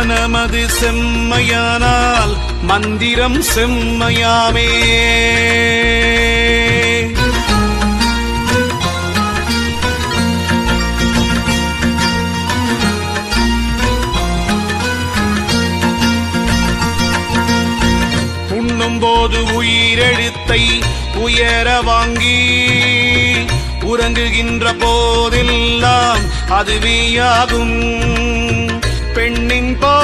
மனமது செம்மையானால் மந்திரம் செம்மையாமே. போது உயிரெழுத்தை உயர வாங்கி உறங்குகின்ற போதெல்லாம் அதுவேயாகும். பெண்ணின்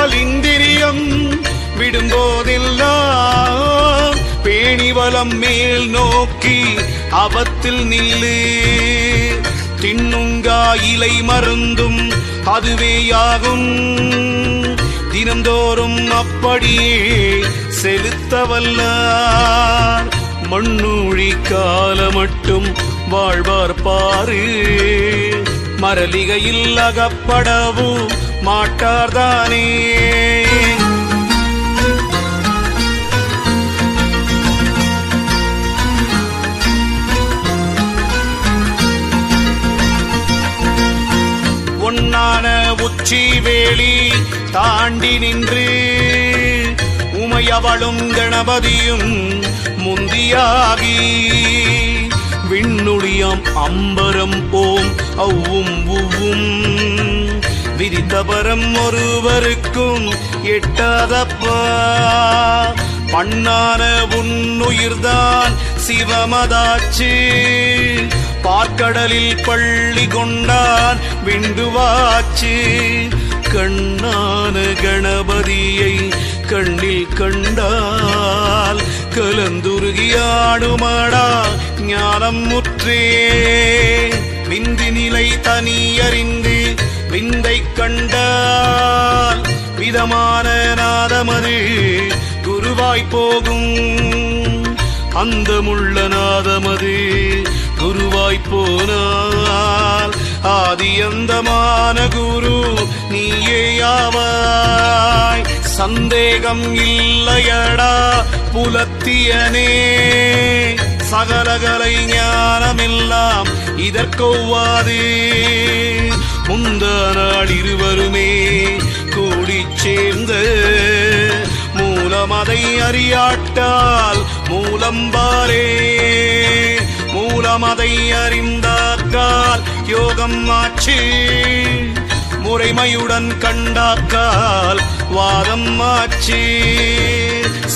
பால் இந்திரியம் விடும்போதெல்லாம் பேணிவலம் மேல் நோக்கி அவத்தில் நில்லு. தின்னுங்கா இலை மருந்தும் அதுவேயாகும். தினந்தோறும் அப்படியே செலுத்த வல்லார். மண்ணூழி கால மட்டும் வாழ்வார் பாரு. மரலிகையில் அகப்படவும் மாட்டார்தானே? ஒன்னான உச்சி வேலி தாண்டி நின்று உமையவளும் கணபதியும் முந்தியாகி விண்ணுளியாம் அம்பரம் போம் அவ்வும் உவ்வும் விரித்தபரம் ஒருவருக்கும் எட்டாதப்பா. பண்ணான உன்னுயிர்தான் சிவமதாச்சு. பார்க்கடலில் பள்ளி கொண்டான் விண்டுவாச்சு. கண்ணான கணபதியை கண்ணில் கண்டால் கலந்துருகியாடுமாடா ஞானம் முற்றே விந்தி நிலை தனியறிந்து விந்தை கண்டால் விதமான நாதமது குருவாய் போகும். அந்தமுள்ள நாதமது குருவாய் போனால் ஆதி குரு நீயேயாவாய் சந்தேகம் இல்லையடா புலத்தியனே. சகலகலை ஞானமெல்லாம் இதற்கொவ்வாதே. முந்த நாள் இருவருமே கூடிச் சேர்ந்த மூலமதை அறியாட்டால் மூலம்பாரே மூலமதை அறிந்தாக்கால் யோகம் ஆச்சு. முறைமையுடன் கண்டாக்கால் வாதம் ஆச்சு.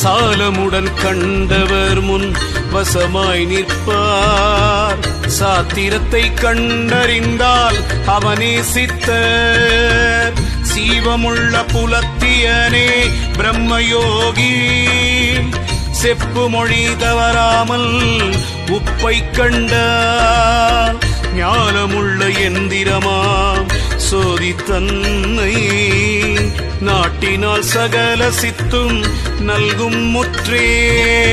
சாலமுடன் கண்டவர் முன் வசமாய் நிற்பார். சாத்திரத்தை கண்டறிந்தால் அவனே சித்தர். சீவமுள்ள புலத்தியனே பிரம்மயோகி. செப்பு மொழி தவறாமல் உப்பை கண்டார். ஞானமுள்ள எந்திரமாம் சோதி தன்னை. நாட்டினால் சகல சித்தும் நல்கும் முற்றே.